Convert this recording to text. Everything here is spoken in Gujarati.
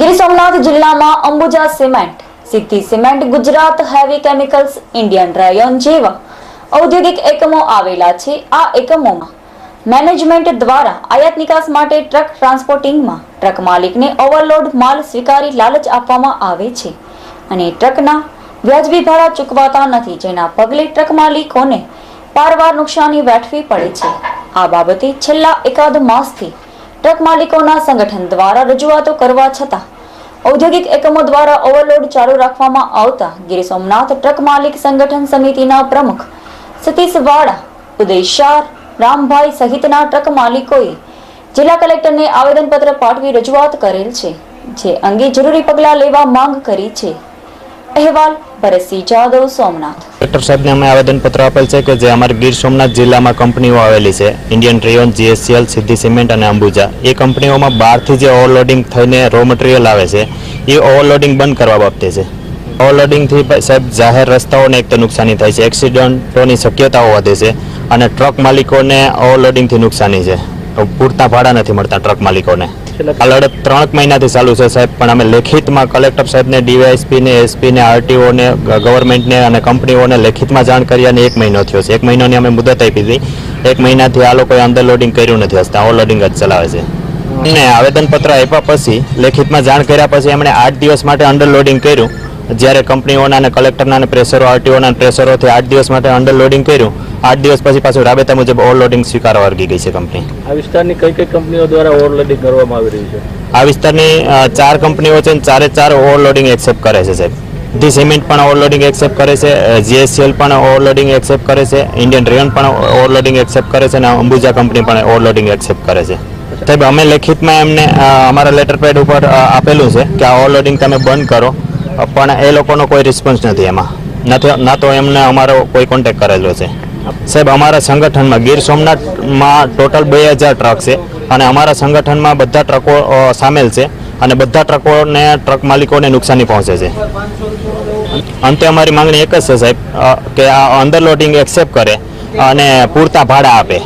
ગીર સોમનાથ જિલ્લામાં Ambuja cement Siddhi cement, Gujarat heavy chemicals, Indian Rayon જેવા ઔદ્યોગિક એકમો આવેલા છે. આ એકમોમાં મેનેજમેન્ટ દ્વારા આયાત નિકાસ માટે ટ્રક ટ્રાન્સપોર્ટિંગમાં ટ્રક માલિકને ઓવરલોડ માલ સ્વીકારી લાલચ આપવામાં આવે છે અને ટ્રકના વ્યાજબી ભાડા ચૂકવાતા નથી, જેના પગલે ટ્રક માલિકોને પારવાર નુકસાની વેઠવી પડે છે. આ બાબતે છેલ્લા એકાદ માસથી ટ્રક માલિકોના સંગઠન દ્વારા રજૂઆતો કરવા છતાં ઔદ્યોગિક એકમો દ્વારા ઓવરલોડ ચાલુ રાખવામાં આવતા ગીર સોમનાથ ટ્રક માલિક સંગઠન સમિતિના પ્રમુખ સતીશ વાળા ઉદયશાર રામભાઈ સહિતના ટ્રક માલિકોએ જિલ્લા કલેક્ટરને આવેદનપત્ર પાઠવી રજૂઆત કરેલ છે, જે અંગે જરૂરી પગલાં લેવા માંગ કરી છે. અહેવાલ ભરતસિંહ જાદવ, સોમનાથ. કલેક્ટર સાહેબને અમે આવેદનપત્ર આપેલ છે કે જે અમારી ગીર સોમનાથ જિલ્લામાં કંપનીઓ આવેલી છે. Indian Rayon GSCL Siddhi cement અને અંબુજા એ કંપનીઓમાં બહારથી જે ઓવરલોડિંગ થઈને રો મટીરિયલ આવે છે, એ ઓવરલોડિંગ બંધ કરવા બાબતે છે. ઓવરલોડિંગથી સાહેબ, જાહેર રસ્તાઓને એક તો નુકસાની થાય છે. એક્સિડન્ટોની શક્યતાઓ વધે છે અને ટ્રક માલિકોને ઓવરલોડિંગથી નુકસાની છે. પૂરતા ભાડા નથી મળતા ટ્રક માલિકોને. આ લડત ત્રણ મહિનાથી ચાલુ છે સાહેબ પણ અમે લેખિતમાં કલેક્ટર સાહેબને ડીવાયએસપીને એસપીને આરટીઓને ગવર્મેન્ટને અને કંપનીઓને લેખિતમાં જાણ કરી અને એક મહિનો થયો છે. એક મહિનાની અમે મુદત આપી હતી. એક મહિનાથી આ લોકોએ અંડરલોડિંગ કર્યું નથી. હસતા ઓવરલોડિંગ જ ચલાવે છે. એમને આવેદનપત્ર આપ્યા પછી લેખિતમાં જાણ કર્યા પછી એમણે આઠ દિવસ માટે અંડરલોડિંગ કર્યું. જ્યારે કંપનીઓના અને કલેક્ટરના અને પ્રેશરો આરટીઓના પ્રેશરોથી આઠ દિવસ માટે અંડરલોડિંગ કર્યું. આઠ દિવસ પછી પાછું રાબેતા મુજબ ઓવરલોડિંગ સ્વીકારવા વર્ગી ગઈ છે કંપની આ વિસ્તારની કઈ કઈ કંપનીઓ દ્વારા ઓવરલોડિંગ કરવામાં આવી રહ્યું છે? આ વિસ્તારની ચાર કંપનીઓ છે અને ચારે ચાર ઓવરલોડિંગ એક્સેપ્ટ કરે છે સાહેબ. ધી સિમેન્ટ પણ ઓવરલોડિંગ એક્સેપ્ટ કરે છે જીએસસીએલ પણ ઓવરલોડિંગ એક્સેપ્ટ કરે છે ઇન્ડિયન રેયન પણ ઓવરલોડિંગ એક્સેપ્ટ કરે છે અને અંબુજા કંપની પણ ઓવરલોડિંગ એક્સેપ્ટ કરે છે. સાહેબ અમે લેખિતમાં એમને અમારા લેટર પેડ ઉપર આપેલું છે કે આ ઓવરલોડિંગ તમે બંધ કરો પણ એ લોકોનો કોઈ રિસ્પોન્સ નથી એમાં. નથી ના તો એમને અમારો કોઈ કોન્ટેક્ટ કરેલો છે. સાહેબ, અમારા સંગઠનમાં ગીર સોમનાથમાં ટોટલ બે હજાર ટ્રક છે અને અમારા સંગઠનમાં બધા ટ્રકો સામેલ છે અને બધા ટ્રકોને, ટ્રક માલિકોને નુકસાની પહોંચે છે. અંતે અમારી માંગણી એક જ છે સાહેબ કે આ અંડરલોડિંગ એક્સેપ્ટ કરે અને પૂરતા ભાડા આપે.